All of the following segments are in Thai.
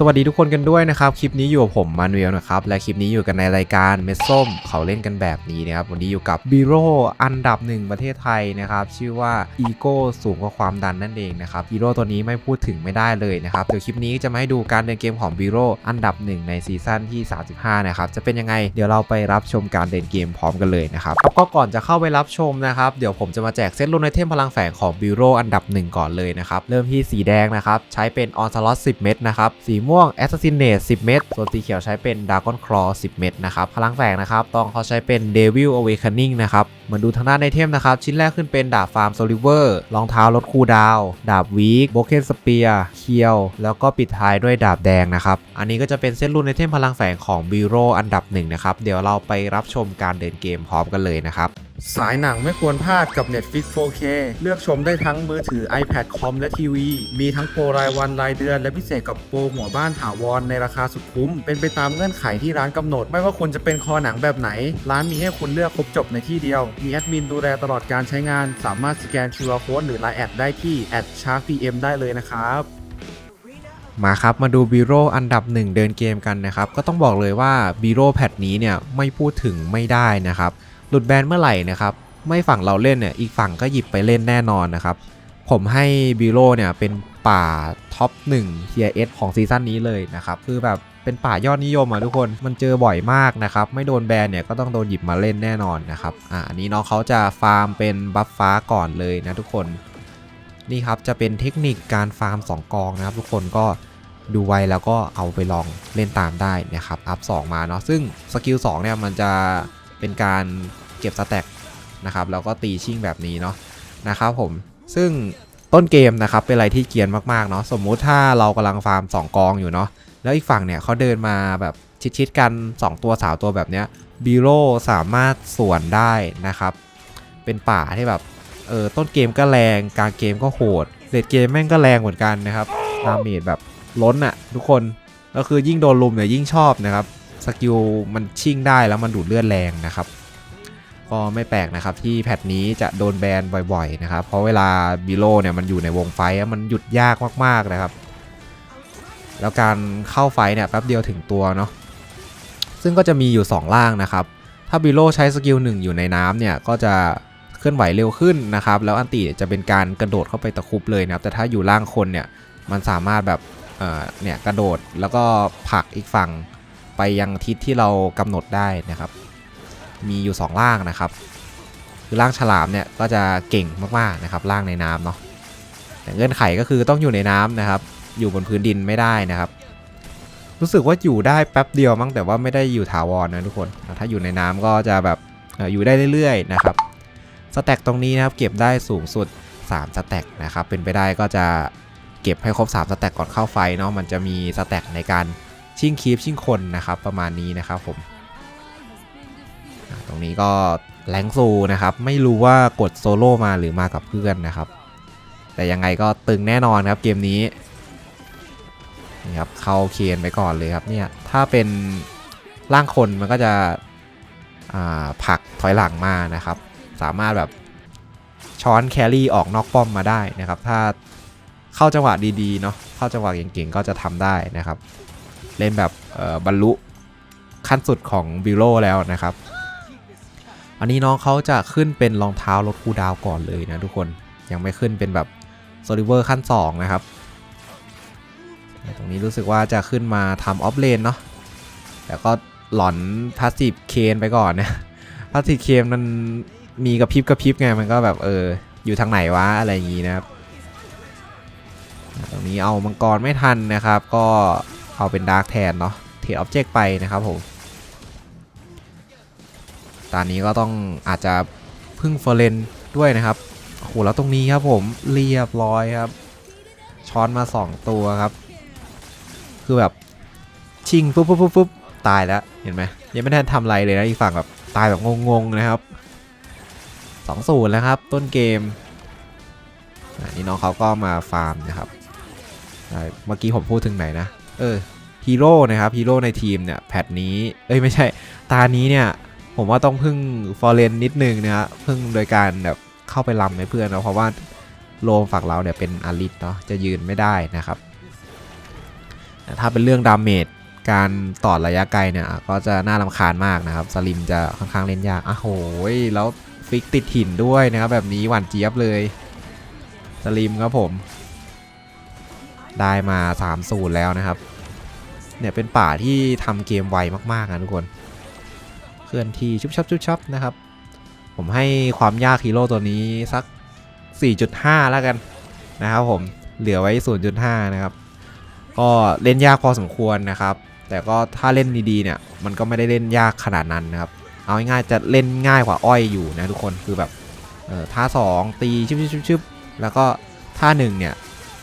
สวัสดีทุกคนกันด้วยนะครับ คลิปนี้อยู่กับผมมานูเอลนะครับ และคลิปนี้อยู่กันในรายการเมดส้มเขาเล่นกันแบบนี้นะครับ วันนี้อยู่กับบีโรอันดับหนึ่งประเทศไทยนะครับ ชื่อว่าอีโก้สูงกว่าความดันนั่นเองนะครับบีโรตัวนี้ไม่พูดถึงไม่ได้เลยนะครับ เดี๋ยวคลิปนี้จะมาให้ดูการเดินเกมของบีโรอันดับหนึ่งในซีซั่นที่ 35 นะครับ จะเป็นยังไง เดี๋ยวเราไปรับชมการเดินเกมพร้อมกันเลยนะครับก็ก่อนจะเข้าไปรับชมนะครับ เดี๋ยวผมจะมาแจกเซตลูนไอเทมพลังแฝงของบีโรอันดับหนึ่งก่อนเลยนะครับ เริ่มที่สีแดงนะครับ ใช้เป็นออนซลอต10 เม็ดนะครับสีม่วง Assassinate 10 เม็ดส่วนสีเขียวใช้เป็น Dragon Claw 10 เม็ดนะครับ พลังแฝงนะครับตองเขาใช้เป็น Devil Awakening นะครับมาดูทางด้านไอเทมนะครับ ชิ้นแรกขึ้นเป็นดาบฟาร์มโซลิเวอร์รองเท้าลดคูดาว ดาบวีคโบเคนสเปียร์เคียว แล้วก็ปิดท้ายด้วยดาบแดงนะครับ อันนี้ก็จะเป็นเซตรุ่นไอเทมพลังแฝงของบีโรอันดับหนึ่งนะครับ เดี๋ยวเราไปรับชมการเดินเกมพร้อมกันเลยนะครับ สายหนังไม่ควรพลาดกับ Netflix 4K เลือกชมได้ทั้งมือถือ iPad คอม และทีวี มีทั้งโปรรายวันรายเดือน และพิเศษกับโปรหัวบ้านถาวรในราคาสุดคุ้ม เป็นไปตามเงื่อนไขที่ร้านกำหนด ไม่ว่าคุณจะเป็นคอหนังแบบไหน ร้านมีให้คุณเลือกครบจบในที่เดียว มีแอดมินดูแลตลอดการใช้งาน สามารถสแกน QR Code หรือ Line แอดได้ที่ @sharkpm ได้เลยนะครับมาครับ มาดูบีโรอันดับหนึ่งเดินเกมกันนะครับ ก็ต้องบอกเลยว่าบีโรแพทนี้เนี่ยไม่พูดถึงไม่ได้นะครับ หลุดแบนเมื่อไหร่นะครับ ไม่ฝั่งเราเล่นเนี่ย อีกฝั่งก็หยิบไปเล่นแน่นอนนะครับ ผมให้บีโรเนี่ยเป็นป่าท็อป1 t i S ของซีซั่นนี้เลยนะครับ คือแบบเป็นป่ายอดนิยมอะทุกคน มันเจอบ่อยมากนะครับ ไม่โดนแบนเนี่ยก็ต้องโดนหยิบมาเล่นแน่นอนนะครับ อ่าอันนี้น้องเขาจะฟาร์มเป็นบัฟฟ้าก่อนเลยนะทุกคน นี่ครับจะเป็นเทคนิคการฟาร์ม 2 กองนะครับ ทุกคนก็ดูไว้แล้วก็เอาไปลองเล่นตามได้นะครับ อัพ 2 มาเนาะ ซึ่งสกิล2เนี่ยมันจะ เป็นการเก็บสแต็กนะครับแล้วก็ตีชิ่งแบบนี้เนาะนะครับผมซึ่งต้นเกมนะครับเป็นอะไรที่เกียนมากๆเนาะสมมุติถ้าเรากำลังฟาร์ม 2 กองอยู่เนาะแล้วอีกฝั่งเนี่ยเขาเดินมาแบบชิดๆกัน 2 ตัว3ตัวแบบเนี้ยบีโรสามารถสวนได้นะครับ เป็นป่าที่แบบเออต้นเกมก็แรงกลางเกมก็โหดเลดเกมแม่งก็แรงเหมือนกันนะครับดาเมจแบบล้นอะทุกคนก็คือยิ่งโดนลุมเนี่ยยิ่งชอบนะครับ สกิลมันชิ่งได้แล้วมันดูดเลือดแรงนะครับ ก็ไม่แปลกนะครับที่แพทนี้จะโดนแบนบ่อยๆนะครับ เพราะเวลาบิโลเนี่ยมันอยู่ในวงไฟมันหยุดยากมากๆนะครับ แล้วการเข้าไฟเนี่ยแป๊บเดียวถึงตัวเนาะซึ่งก็จะมีอยู่ 2 ล่างนะครับ ถ้าบิโลใช้สกิลหนึ่งอยู่ในน้ำเนี่ยก็จะเคลื่อนไหวเร็วขึ้นนะครับ แล้วอันติจะเป็นการกระโดดเข้าไปตะครุบเลยนะครับ แต่ถ้าอยู่ล่างคนเนี่ยมันสามารถแบบเเนี่ยกระโดดแล้วก็ผลักอีกฝั่ง ไปยังทิศที่เรากำหนดได้นะครับ มีอยู่ 2 ล่างนะครับ คือล่างฉลามเนี่ยก็จะเก่งมากๆนะครับล่างในน้ำเนาะแต่เงื่อนไขก็คือต้องอยู่ในน้ำนะครับ อยู่บนพื้นดินไม่ได้นะครับ รู้สึกว่าอยู่ได้แป๊บเดียวมั้งแต่ว่าไม่ได้อยู่ถาวรนะทุกคน ถ้าอยู่ในน้ำก็จะแบบเอ่ออยู่ได้เรื่อยๆนะครับสแต็กตรงนี้นะครับเก็บได้สูงสุด3สแต็กนะครับเป็นไปได้ก็จะเก็บให้ครบ3สแต็กก่อนเข้าไฟเนาะมันจะมีสแต็กในการ ชิงคีฟชิงคนนะครับประมาณนี้นะครับผมตรงนี้ก็แรงซูนะครับไม่รู้ว่ากดโซโล่มาหรือมากับเพื่อนนะครับ แต่ยังไงก็ตึงแน่นอนครับเกมนี้นี่ครับเข้าเคียนไปก่อนเลยครับเนี่ยถ้าเป็นร่างคนมันก็จะผักถอยหลังมานะครับ สามารถแบบช้อนแครี่ออกนอกป้อมมาได้นะครับ ถ้าเข้าจังหวะดีๆเนาะเข้าจังหวะเก่งๆก็จะทำได้นะครับ เล่นแบบบรรลุขั้นสุดของบิโลแล้วนะครับ อันนี้น้องเขาจะขึ้นเป็นรองเท้าลดคูดาวก่อนเลยนะทุกคนยังไม่ขึ้นเป็นแบบโซลิเวอร์ขั้น 2 นะครับ ตรงนี้รู้สึกว่าจะขึ้นมาทำออฟเลนเนาะแต่ก็หลอนพาสซีฟเคนไปก่อนนะพาสซีฟเคนมันมีกระพริบกระพริบไงมันก็แบบเอออยู่ทางไหนวะอะไรอย่างงี้นะครับ ตรงนี้เอามังกรไม่ทันนะครับ ก็ เอาเป็นดาร์กแทนเนาะเทรดออบเจกต์ไปนะครับผมตอนนี้ก็ต้องอาจจะพึ่งเฟอร์เรนด้วยนะครับโอ้โหแล้วตรงนี้ครับผมเรียบร้อยครับ ช้อนมา 2 ตัวครับ คือแบบชิงปุ๊บปุ๊บปุ๊บปุ๊บตายแล้วเห็นไหมยังไม่ทันทำอะไรเลยนะอีกฝั่งแบบตายแบบงงๆนะครับ2อศูนย์แล้วครับ ต้นเกมอันนี้น้องเขาก็มาฟาร์มนะครับเมื่อกี้ผมพูดถึงไหนนะ เออฮีโร่นะครับฮีโร่ในทีมเนี่ยแพทนี้เอ้ยไม่ใช่ ตานี้เนี่ย ผมว่าต้องพึ่งฟอร์เรนนิดนึงนะฮะพึ่งโดยการแบบเข้าไปลำให้เพื่อนเนาะเพราะว่าโลมฝั่งเราเนี่ยเป็นอาริสเนาะจะยืนไม่ได้นะครับถ้าเป็นเรื่องดาเมจการต่อระยะไกลเนี่ยก็จะน่ารำคาญมากนะครับสลิมจะค่อนข้างเล่นยากอะโหยแล้วฟิกติดถิ่นด้วยนะครับแบบนี้หวานเจี๊ยบเลยสลิมครับผม ได้มา3สูตรแล้วนะครับ เนี่ยเป็นป่าที่ทำเกมไวมากๆนะทุกคน เคลื่อนที่ชุบชับชุบชับนะครับ ผมให้ความยากฮีโร่ตัวนี้สัก 4.5 แล้วกันนะครับผม เหลือไว้ 0.5 นะครับ ก็เล่นยากพอสมควรนะครับ แต่ก็ถ้าเล่นดีๆเนี่ย มันก็ไม่ได้เล่นยากขนาดนั้นนะครับ เอาง่ายๆจะเล่นง่ายกว่าอ้อยอยู่นะทุกคน คือแบบเออท่า 2 ตีชึบชึบชึบแล้วก็ท่า1เนี่ย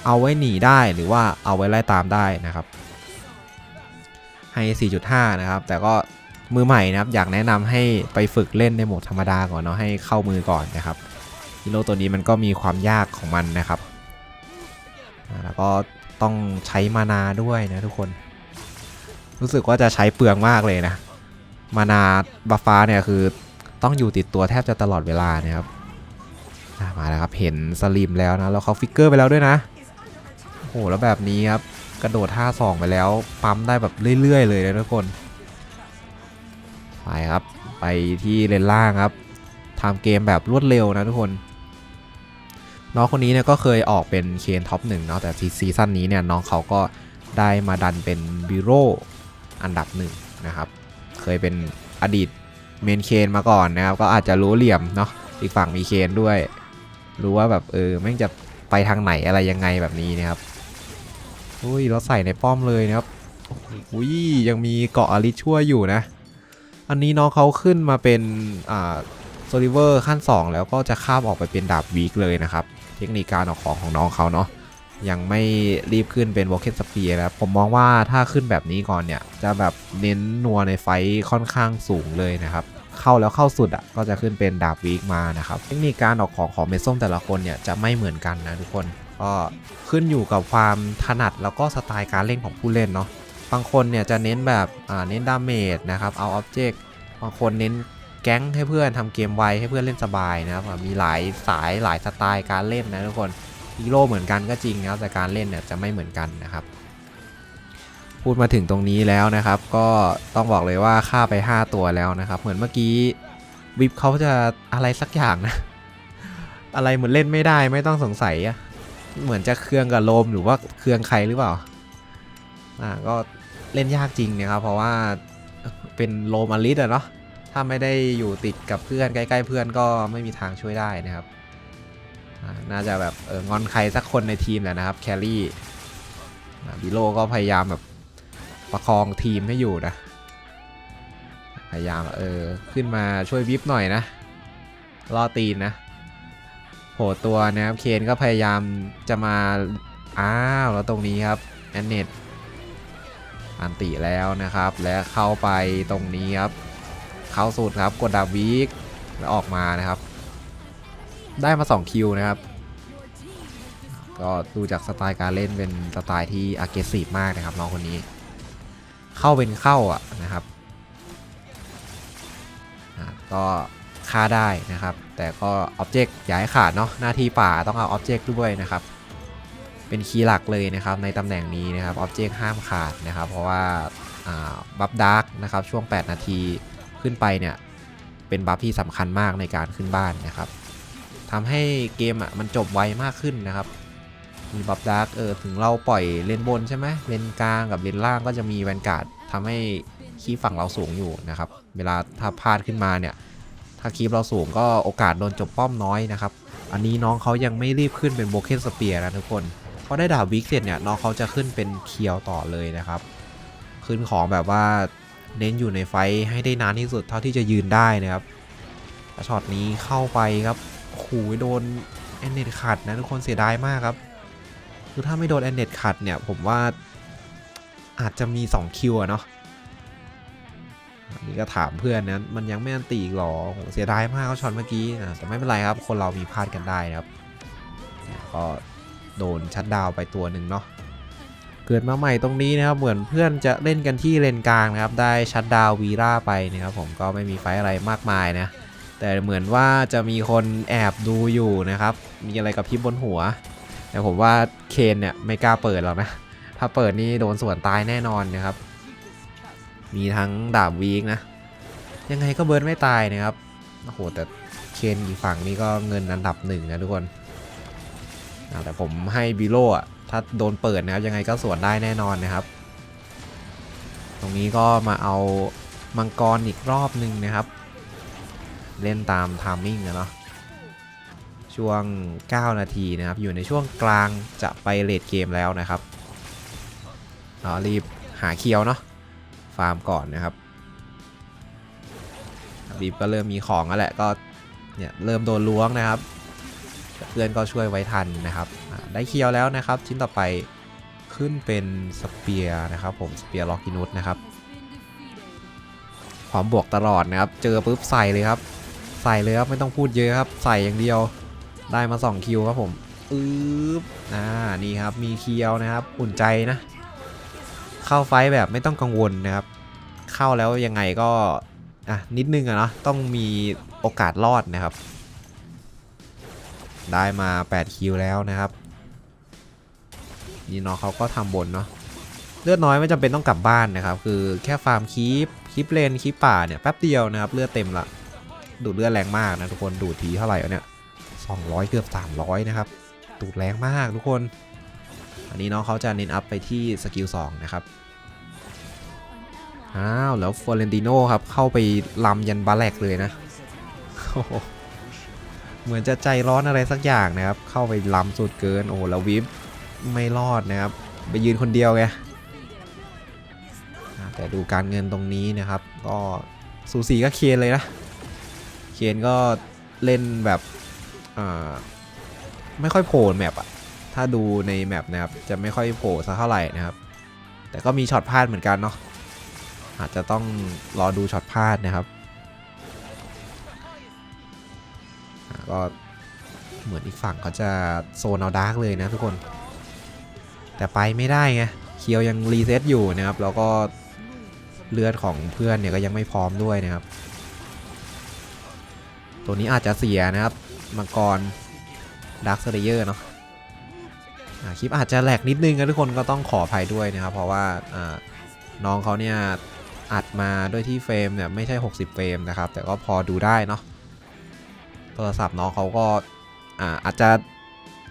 เอาไว้หนีได้หรือว่าเอาไว้ไล่ตามได้นะครับ ให้ 4.5 นะครับ แต่ก็มือใหม่นะครับ อยากแนะนำให้ไปฝึกเล่นในโหมดธรรมดาก่อนเนาะให้เข้ามือก่อนนะครับฮีโร่ตัวนี้มันก็มีความยากของมันนะครับ แล้วก็ต้องใช้มานาด้วยนะทุกคน รู้สึกว่าจะใช้เปลืองมากเลยนะ มานาบัฟฟ้าเนี่ยคือต้องอยู่ติดตัวแทบจะตลอดเวลานะครับมาแล้วครับเห็นสลิมแล้วนะแล้วเขาฟิกเกอร์ไปแล้วด้วยนะโอ้โหแล้วแบบนี้ครับ กระโดดท่าสองไปแล้ว ปั๊มได้แบบเรื่อย ๆ เลยนะทุกคน ไปครับ ไปที่เลนล่างครับทำเกมแบบรวดเร็วนะทุกคน น้องคนนี้เนี่ยก็เคยออกเป็นเคนท็อปหนึ่งเนาะแต่ซีซั่นนี้เนี่ยน้องเขาก็ได้มาดันเป็นบิโรอันดับหนึ่งนะครับ เคยเป็นอดีตเมนเคนมาก่อนนะครับ ก็อาจจะรู้เหลี่ยมเนาะอีกฝั่งมีเคนด้วย รู้ว่าแบบเออแม่งจะไปทางไหนอะไรยังไงแบบนี้นะครับ อุ้ยเราใส่ในป้อมเลยนะครับอุ้ยยังมีเกาะอลิชช่วอยู่นะ อันนี้น้องเขาขึ้นมาเป็นอ่าโซลิเวอร์ขั้น 2 แล้วก็จะข้ามออกไปเป็นดาบวีคเลยนะครับ เทคนิคการออกของของน้องเขาเนาะยังไม่รีบขึ้นเป็นวอลเคนสเปียร์แล้วผมมองว่าถ้าขึ้นแบบนี้ก่อนเนี่ย จะแบบเน้นนัวในไฟค่อนข้างสูงเลยนะครับ เข้าแล้วเข้าสุดอะก็จะขึ้นเป็นดาบวีคมานะครับ เทคนิคการออกของของเมส้มแต่ละคนเนี่ยจะไม่เหมือนกันนะทุกคน ก็ขึ้นอยู่กับความถนัดแล้วก็สไตล์การเล่นของผู้เล่นเนาะบางคนเนี่ยจะเน้นแบบเน้นดาเมจนะครับเอาอ็อบเจกต์บางคนเน้นแก๊งให้เพื่อนทำเกมไวให้เพื่อนเล่นสบายนะครับมีหลายสายหลายสไตล์การเล่นนะทุกคนฮีโร่เหมือนกันก็จริงนะครับแต่การเล่นเนี่ยจะไม่เหมือนกันนะครับ พูดมาถึงตรงนี้แล้วนะครับ ก็ต้องบอกเลยว่าฆ่าไป 5 ตัวแล้วนะครับ เหมือนเมื่อกี้วิปเขาจะอะไรสักอย่างนะ อะไรเหมือนเล่นไม่ได้ไม่ต้องสงสัยอะ เหมือนจะเครื่องกับโลมหรือว่าเครื่องใครหรือเปล่า อ่าก็เล่นยากจริงนะครับ เพราะว่าเป็นโลมาลิสอะเนาะ ถ้าไม่ได้อยู่ติดกับเพื่อนใกล้ๆเพื่อนก็ไม่มีทางช่วยได้นะครับ น่าจะแบบเอองอนใครสักคนในทีมแหละนะครับแครี่บิโลก็พยายามแบบประคองทีมให้อยู่นะ พยายามเออขึ้นมาช่วยวิปหน่อยนะล่อตีนนะ โผล่ตัวนะครับเคนก็พยายามจะมาอ้าวแล้วตรงนี้ครับแอนเนตอันติแล้วนะครับ และเข้าไปตรงนี้ครับ เข้าสุดครับกดดาบวีกแล้วออกมานะครับ ได้มา 2 คิวนะครับ ก็ดูจากสไตล์การเล่นเป็นสไตล์ที่ aggressive มากนะครับน้องคนนี้ เข้าเป็นเข้าอะนะครับก็ฆ่าได้นะครับ แต่ก็อ็อบเจกต์อย่าให้ขาดเนาะหน้าที่ป่าต้องเอาอ็อบเจกต์ด้วยนะครับ เป็นคีย์หลักเลยนะครับในตำแหน่งนี้นะครับอ็อบเจกต์ห้ามขาดนะครับ เพราะว่าบัฟดาร์กนะครับช่วง 8 นาทีขึ้นไปเนี่ยเป็นบัฟที่สำคัญมากในการขึ้นบ้านนะครับทำให้เกมอะมันจบไวมากขึ้นนะครับมีบัฟดาร์กเออถึงเราปล่อยเลนบนใช่ไหมเลนกลางกับเลนล่างก็จะมีแวนการ์ดทำให้คีย์ฝั่งเราสูงอยู่นะครับ เวลาถ้าพลาดขึ้นมาเนี่ย ถ้าคีย์เราสูงก็โอกาสโดนจบป้อมน้อยนะครับ อันนี้น้องเขายังไม่รีบขึ้นเป็นโบเคนสเปียร์นะทุกคนพอได้ดาบวิกเสร็จเนี่ยน้องเขาจะขึ้นเป็นเคียวต่อเลยนะครับ ขึ้นของแบบว่าเน้นอยู่ในไฟให้ได้นานที่สุดเท่าที่จะยืนได้นะครับช็อตนี้เข้าไปครับโอ้โหโดนแอนเนตขัดนะทุกคนเสียดายมากครับ คือถ้าไม่โดนแอนเนตขัดเนี่ยผมว่าอาจจะมี 2 คิวอะเนาะ นี่ก็ถามเพื่อนนะมันยังไม่อันตีอีกหรอโหเสียดายมากเขาช็อตเมื่อกี้นะแต่ไม่เป็นไรครับ คนเรามีพลาดกันได้นะครับก็โดนชัดดาวไปตัวหนึ่งเนาะเกิดมาใหม่ตรงนี้นะครับเหมือนเพื่อนจะเล่นกันที่เลนกลางนะครับ ได้ชัดดาววีราไปนะครับผมก็ไม่มีไฟอะไรมากมายนะ แต่เหมือนว่าจะมีคนแอบดูอยู่นะครับ มีอะไรกับพริบบนหัว แต่ผมว่าเคนเนี่ยไม่กล้าเปิดหรอกนะ ถ้าเปิดนี่โดนสวนตายแน่นอนนะครับ มีทั้งดาบวีกนะ ยังไงก็เบิร์นไม่ตายนะครับ โอ้โห แต่เคนอีกฝั่งนี่ก็เงินอันดับหนึ่งนะทุกคน แต่ผมให้บิโลอะ ถ้าโดนเปิดนะครับ ยังไงก็สวนได้แน่นอนนะครับ ตรงนี้ก็มาเอามังกรอีกรอบหนึ่งนะครับ เล่นตามทามมิ่งนะเนาะช่วง 9 นาทีนะครับ อยู่ในช่วงกลางจะไปเลดเกมแล้วนะครับเรารีบหาเคียวเนาะ ฟาร์มก่อนนะครับบีบก็เริ่มมีของแล้วแหละก็เนี่ยเริ่มโดนล้วงนะครับ เพื่อนก็ช่วยไว้ทันนะครับ ได้เคียวแล้วนะครับ ชิ้นต่อไปขึ้นเป็นสเปียร์นะครับ ผมสเปียร์ล็อกกินุสนะครับความบวกตลอดนะครับ เจอปุ๊บใส่เลยครับ ใส่เลยครับไม่ต้องพูดเยอะครับ ใส่อย่างเดียวได้มา2คิวครับผมอึ๊บอ่านี่ครับมีเคียวนะครับ อุ่นใจนะ เข้าไฟแบบไม่ต้องกังวลนะครับ เข้าแล้วยังไงก็อะนิดนึงอะเนาะต้องมีโอกาสรอดนะครับ ได้มา 8 คิวแล้วนะครับ นี่เน้องเขาก็ทำบนเนาะเลือดน้อยไม่จำเป็นต้องกลับบ้านนะครับ คือแค่ฟาร์มคีปคีปเลนคีปป่าเนี่ยแป๊บเดียวนะครับ เลือดเต็มละดูดเลือดแรงมากนะทุกคนดูดทีเท่าไหร่เนี่ย200 เกือบ 300 นะครับดูดแรงมากทุกคน อันนี้น้องเขาจะเน้นอัพไปที่สกิล2นะครับอ้าวแล้วฟอเรนติโนครับเข้าไปลำยันบาแลกเลยนะเหมือนจะใจร้อนอะไรสักอย่างนะครับ เข้าไปลำสุดเกินโอ้แล้ววิปไม่รอดนะครับ ไปยืนคนเดียวไงแต่ดูการเงินตรงนี้นะครับ ก็สูสีก็เคียนเลยนะเคียนก็เล่นแบบไม่ค่อยโผล่แมปอะ ถ้าดูในแมปนะครับจะไม่ค่อยโผล่สักเท่าไหร่นะครับ แต่ก็มีช็อตพลาดเหมือนกันเนาะอาจจะต้องรอดูช็อตพลาดนะครับก็เหมือนอีกฝั่งเขาจะโซนเอาดาร์กเลยนะทุกคน แต่ไปไม่ได้ไงเคียวยังรีเซ็ตอยู่นะครับแล้วก็เลือดของเพื่อนเนี่ยก็ยังไม่พร้อมด้วยนะครับ ตัวนี้อาจจะเสียนะครับมังกรดักสเลเยอร์เนาะ คลิปอาจจะแหลกนิดนึงนะทุกคนก็ต้องขออภัยด้วยนะครับ เพราะว่าน้องเขาเนี่ยอัดมาด้วยที่เฟรมเนี่ยไม่ใช่ 60 เฟรมนะครับ แต่ก็พอดูได้เนาะโทรศัพท์น้องเขาก็อาอาจจะ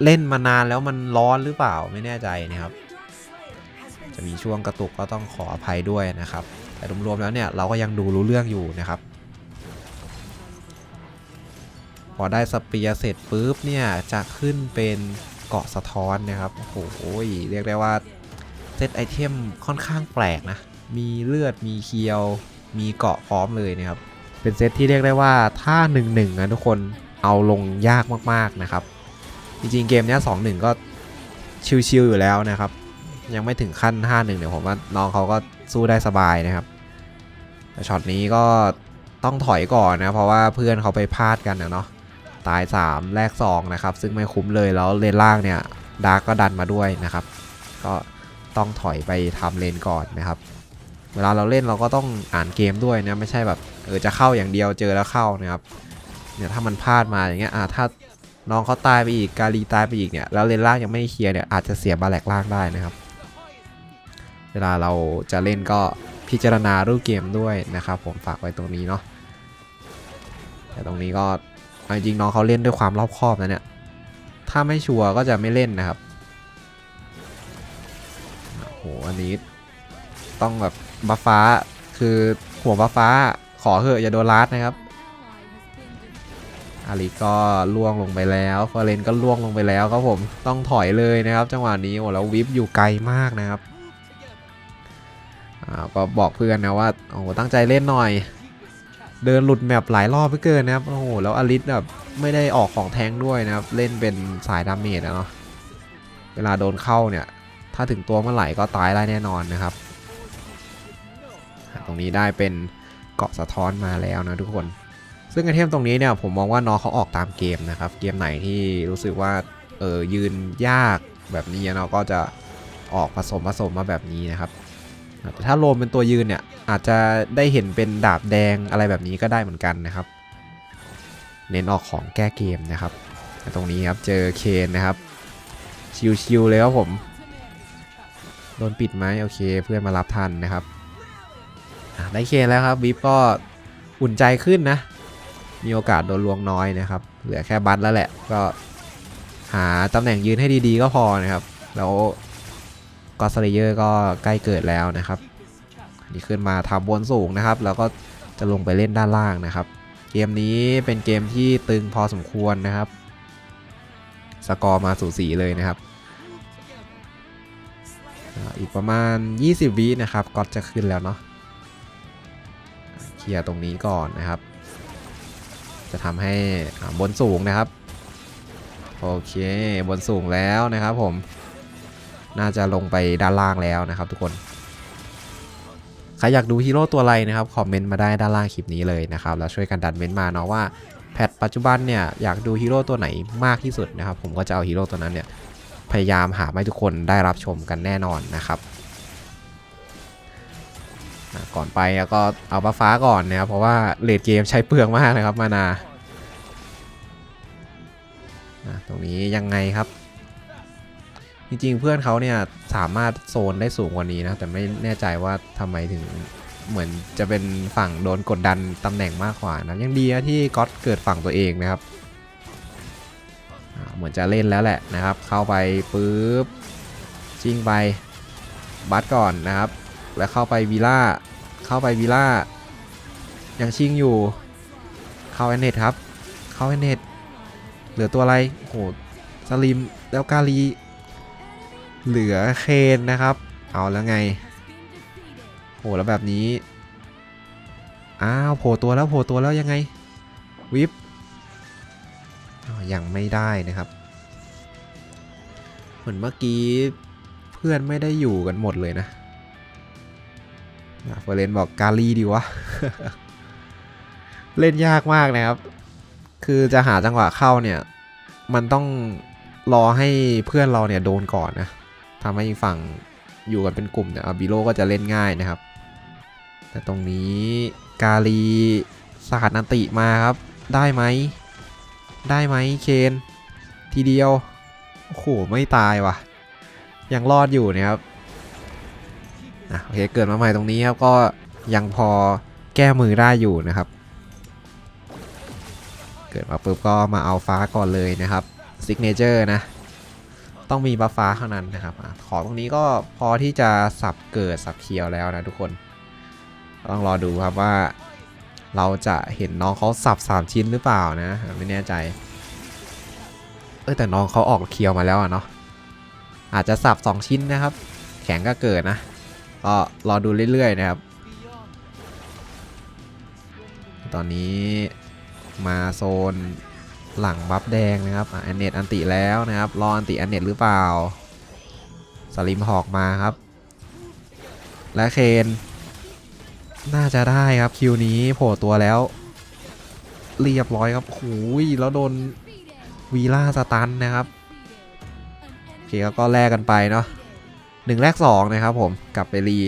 เล่นมานานแล้วมันร้อนหรือเปล่าไม่แน่ใจนะครับ จะมีช่วงกระตุกก็ต้องขออภัยด้วยนะครับ แต่รวมๆแล้วเนี่ยเราก็ยังดูรู้เรื่องอยู่นะครับ พอได้สเปียร์เสร็จปุ๊บเนี่ยจะขึ้นเป็น เกาะสะท้อนนะครับ โอ้โห เรียกได้ว่าเซตไอเทมค่อนข้างแปลกนะ มีเลือด มีเคียว มีเกาะพร้อมเลยนะครับ เป็นเซตที่เรียกได้ว่าถ้า1นึนะทุกคนเอาลงยากมากๆนะครับ จริงๆเกมนี้สองหนึ่งก็ชิวๆอยู่แล้วนะครับ ยังไม่ถึงขั้น 5 1เนี่ยผมว่าน้องเขาก็สู้ได้สบายนะครับแต่ช็อตนี้ก็ต้องถอยก่อนนะ เพราะว่าเพื่อนเขาไปพลาดกันนะเนาะ ตาย 3 แลก2นะครับ ซึ่งไม่คุ้มเลยแล้วเลนล่างเนี่ยดาร์กก็ดันมาด้วยนะครับ ก็ต้องถอยไปทำเลนก่อนนะครับ เวลาเราเล่นเราก็ต้องอ่านเกมด้วยนะไม่ใช่แบบเออจะเข้าอย่างเดียวเจอแล้วเข้านะครับเนี่ยถ้ามันพลาดมาอย่างเงี้ยอ่าถ้าน้องเขาตายไปอีกกาลีตายไปอีกเนี่ยแล้วเลนล่างยังไม่เคลียร์เนี่ยอาจจะเสียบาแลกล่างได้นะครับ เวลาเราจะเล่นก็พิจารณารูปเกมด้วยนะครับ ผมฝากไว้ตรงนี้เนาะแต่ตรงนี้ก็ จริงน้องเขาเล่นด้วยความรอบคอบนะเนี่ย ถ้าไม่ชัวร์ก็จะไม่เล่นนะครับ โอ้โห อันนี้ต้องแบบบัฟฟ้า คือหัวบัฟฟ้า ขอเหอะอย่าโดนลัดนะครับ อาริก็ล่วงลงไปแล้วเฟอร์เรนก็ล่วงลงไปแล้วครับผม ต้องถอยเลยนะครับ จังหวะนี้โอ้แล้ววิปอยู่ไกลมากนะครับก็บอกเพื่อนนะว่าโอ้ตั้งใจเล่นหน่อย เดินหลุดแมปหลายรอบไปเกินนะครับ โอ้โห แล้วอลิสแบบไม่ได้ออกของแทงด้วยนะครับ เล่นเป็นสายดาเมจอะเนาะ เวลาโดนเข้าเนี่ย ถ้าถึงตัวเมื่อไหร่ก็ตายได้แน่นอนนะครับ ตรงนี้ได้เป็นเกาะสะท้อนมาแล้วนะทุกคน ซึ่งไอเทมตรงนี้เนี่ยผมมองว่าน้องเขาออกตามเกมนะครับ เกมไหนที่รู้สึกว่าเออยืนยากแบบนี้เนาะก็จะออกผสมผสมมาแบบนี้นะครับ แต่ถ้าโลมเป็นตัวยืนเนี่ย อาจจะได้เห็นเป็นดาบแดงอะไรแบบนี้ก็ได้เหมือนกันนะครับ เน้นออกของแก้เกมนะครับตรงนี้ครับเจอเคนนะครับ ชิวๆเลยครับผม โดนปิดไหมโอเคเพื่อนมารับทันนะครับได้เคนแล้วครับวิปก็อุ่นใจขึ้นนะ มีโอกาสโดนลวงน้อยนะครับ เหลือแค่บัตแล้วแหละก็หาตำแหน่งยืนให้ดีๆก็พอนะครับ แล้ว ก็สเลเยอร์ก็ใกล้เกิดแล้วนะครับนี่ขึ้นมาทำบนสูงนะครับ แล้วก็จะลงไปเล่นด้านล่างนะครับ เกมนี้เป็นเกมที่ตึงพอสมควรนะครับ สกอร์มาสูสีเลยนะครับ อีกประมาณ 20 วินะครับก็จะขึ้นแล้วเนาะเคลียร์ตรงนี้ก่อนนะครับ จะทำให้บนสูงนะครับ โอเคบนสูงแล้วนะครับผม น่าจะลงไปด้านล่างแล้วนะครับทุกคน ใครอยากดูฮีโร่ตัวอะไรนะครับคอมเมนต์มาได้ด้านล่างคลิปนี้เลยนะครับแล้วช่วยกันดันเม้นต์มาเนาะว่าแพทปัจจุบันเนี่ยอยากดูฮีโร่ตัวไหนมากที่สุดนะครับผมก็จะเอาฮีโร่ตัวนั้นเนี่ยพยายามหาให้ทุกคนได้รับชมกันแน่นอนนะครับก่อนไปก็เอาบัฟฟ้าก่อนนะครับเพราะว่าเลดเกมใช้เปลืองมากนะครับมานาตรงนี้ยังไงครับ ริงๆ เพื่อนเขาเนี่ยสามารถโซนได้สูงกว่านี้นะ แต่ไม่แน่ใจว่าทำไมถึงเหมือนจะเป็นฝั่งโดนกดดันตำแหน่งมากกว่านะยังดีนะที่ก๊อตเกิดฝั่งตัวเองนะครับเหมือนจะเล่นแล้วแหละนะครับ เข้าไปปุ๊บชิงไปบัตก่อนนะครับ แล้วเข้าไปวีล่าเข้าไปวีล่ายังชิงอยู่เข้าแอนเนตครับ เข้าแอนเนตเหลือตัวอะไรโอ้โหสลิมแล้วกาลี เหลือเคนนะครับ เอาแล้วไงโหแล้วแบบนี้ อ้าวโผล่ตัวแล้วโผล่ตัวแล้วยังไง วิบยังไม่ได้นะครับ เหมือนเมื่อกี้เพื่อนไม่ได้อยู่กันหมดเลยนะอะเฟอร์เรนบอกกาลีดีวะ เล่นยากมากนะครับ คือจะหาจังหวะเข้าเนี่ย มันต้องรอให้เพื่อนเราเนี่ยโดนก่อนนะ ทำให้อีกฝั่งอยู่กันเป็นกลุ่มเนี่ยอาบิโลก็จะเล่นง่ายนะครับ แต่ตรงนี้กาลีสาดนันติมาครับ ได้ไหม ได้ไหมเคนทีเดียว โอ้โห ไม่ตายว่ะ ยังรอดอยู่นะครับอะโอเคเกิดมาใหม่ตรงนี้ครับก็ยังพอแก้มือได้อยู่นะครับ เกิดมาปุ๊บก็มาเอาฟ้าก่อนเลยนะครับซิกเนเจอร์นะ ต้องมีบัฟฟ้าเท่านั้นนะครับอของตรงนี้ก็พอที่จะสับเกิดสับเคียวแล้วนะทุกคนต้องรอดูครับว่า เราจะเห็นน้องเขาสับ 3 ชิ้นหรือเปล่านะ ไม่แน่ใจ เออแต่น้องเขาออกเคียวมาแล้วเนาะอาจจะสับ 2 ชิ้นนะครับ แข็งก็เกิดนะก็รอดูเรื่อยๆนะครับ ตอนนี้มาโซน หลังบัฟแดงนะครับอะแอนเนตอันติแล้วนะครับ รออันติแอนเนตหรือเปล่าสลิมหอกมาครับ และเคน น่าจะได้ครับคิวนี้โผล่ตัวแล้ว เรียบร้อยครับหูยแล้วโดนวีล่าสตันนะครับโอเคก็แลกกันไปเนาะหนึ่งแลกสองนะครับผมกลับไปรี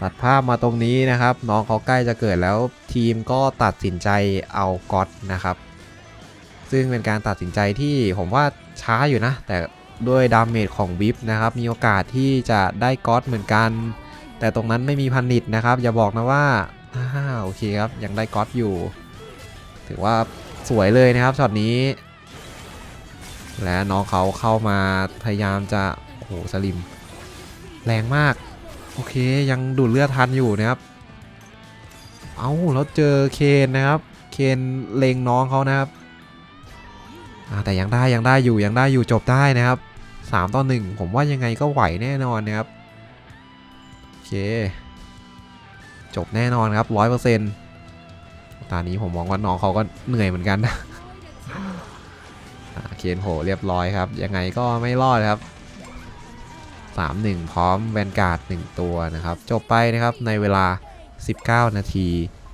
ตัดภาพมาตรงนี้นะครับ น้องเขาใกล้จะเกิดแล้วทีมก็ตัดสินใจเอาก๊อตนะครับ ซึ่งเป็นการตัดสินใจที่ผมว่าช้าอยู่นะ แต่ด้วยดาเมจของวิปนะครับ มีโอกาสที่จะได้ก๊อตเหมือนกัน แต่ตรงนั้นไม่มีพันนิดนะครับ อย่าบอกนะว่าอ้าโอเคครับ ยังได้ก๊อตอยู่ ถือว่าสวยเลยนะครับช็อตนี้ และน้องเขาเข้ามาพยายามจะโอ้โหสลิม แรงมาก โอเคยังดูดเลือดทันอยู่นะครับ เอาแล้วเจอเคนนะครับ เคนเลงน้องเขานะครับ แต่ยังได้ยังได้อยู่ยังได้อยู่จบได้นะครับ 3 ต่อ 1 ผมว่ายังไงก็ไหวแน่นอนนะครับ โอเค จบแน่นอนครับร้อยเปอร์เซ็นต์ตอนนี้ผมมองว่าน้องเขาก็เหนื่อยเหมือนกันนะอ่าเคนโหเรียบร้อยครับ ยังไงก็ไม่รอดครับ 3-1 พร้อมแวนการ์ด 1 ตัวนะครับ จบไปนะครับในเวลา 19 นาที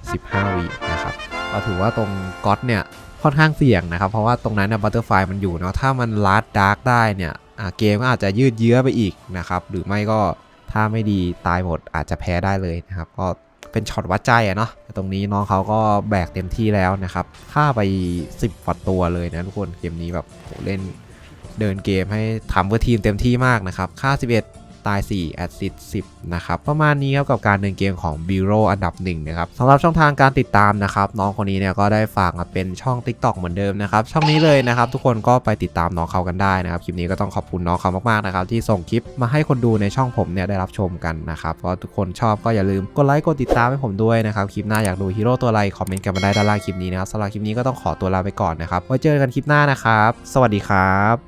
15 วินะครับก็ถือว่าตรงก๊อตเนี่ย ค่อนข้างเสี่ยงนะครับ เพราะว่าตรงนั้นเนี่ยบัตเตอร์ไฟมันอยู่เนาะถ้ามันลัดดาร์กได้เนี่ยเกมก็อาจจะยืดเยื้อไปอีกนะครับ หรือไม่ก็ถ้าไม่ดีตายหมดอาจจะแพ้ได้เลยนะครับ ก็เป็นช็อตวัดใจอะเนาะตรงนี้น้องเขาก็แบกเต็มที่แล้วนะครับฆ่าไป 10ฝัดตัวเลยนะทุกคนเกมนี้แบบโหเล่นเดินเกมให้ทำเพื่อทีมเต็มที่มากนะครับฆ่า 11 ตาย4แอสซิส10 นะครับ ประมาณนี้ครับกับการเดินเกมของ b i r o อันดับหนึ่งนะครับสำหรับช่องทางการติดตามนะครับน้องคนนี้เนี่ยก็ได้ฝากมาเป็นช่อง TikTok เหมือนเดิมนะครับช่องนี้เลยนะครับทุกคนก็ไปติดตามน้องเขากันได้นะครับคลิปนี้ก็ต้องขอบคุณน้องเขามากๆนะครับที่ส่งคลิปมาให้คนดูในช่องผมเนี่ยได้รับชมกันนะครับเพราะทุกคนชอบก็อย่าลืมกดไลค์กดติดตามให้ผมด้วยนะครับคลิปหน้าอยากดูฮีโร่ตัวอะไรคอมเมนต์กันมาได้ด้านล่างคลิปนี้นะครับสำหรับคลิปนี้ก็ต้องขอตัวลาไปก่อนนะครับไว้เจอกันคลิปหน้านะครับ สวัสดีครับ